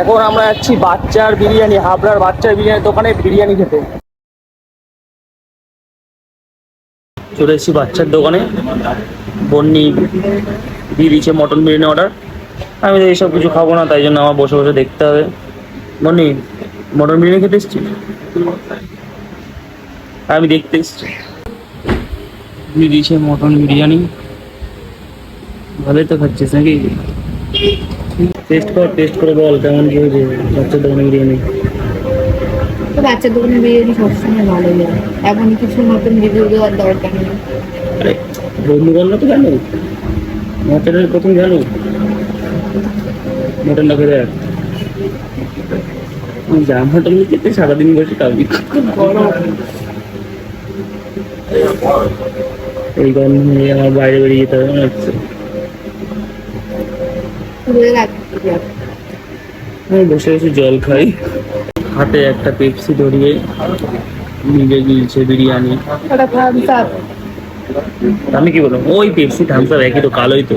এখন আমরা যাচ্ছি বাচ্চার বিরিয়ানি, হাবড়ার বাচ্চার বিরিয়ানি দোকানে বিরিয়ানি খেতে। চলে এসেছি বাচ্চার দোকানে। বন্নি দিয়ে দিয়েছে মটন বিরিয়ানি অর্ডার আমি তো এইসব কিছু খাব না, তাই জন্য আমার বসে বসে দেখতে হবে। বন্নি, মটন বিরিয়ানি খেতে এসেছি? আমি দেখতে এসছি। দিয়ে দিয়েছে মটন বিরিয়ানি। ভালোই তো খাচ্ছিস নাকি? টেস্ট কর টেস্ট করে বল কেমন কি হয়েছে? বাচ্চার দোকানে বিরিয়ানি। তো বাচ্চার দোকানে বিরিয়ানি সবসময় ভালো লাগে। এখন কিছু নতুন রিভিউ দেওয়ার দরকার নেই। আরে বন্ধু বান্ধব তো জানো? মটনের প্রথম জানো? মটনটা খেতে দেখ যা মটন খেতে সারাদিন বসে খাবি। এই গরমে আমার বাইরে বেরিয়ে যেতে হবে মনে হচ্ছে। আমি বসে বসে জল খাই। হাতে একটা পেপসি ধরিয়ে নিজে গিলছে বিরিয়ানি। আমি কি বলব ওই পেপসি থামস আপ একই তো কালোই তো।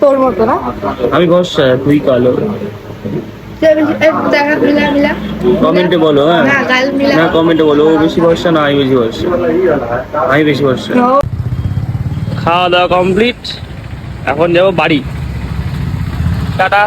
তোর মতো না? আমি ভরসা তুই কালো। কমেন্টে বলো হ্যাঁ। না না কমেন্টে বলো ও বেশি ভরসা না আমি বেশি ভরসা আমি বেশি ভরসা খাওয়া দাওয়া কমপ্লিট এখন যাব বাড়ি। টাটা।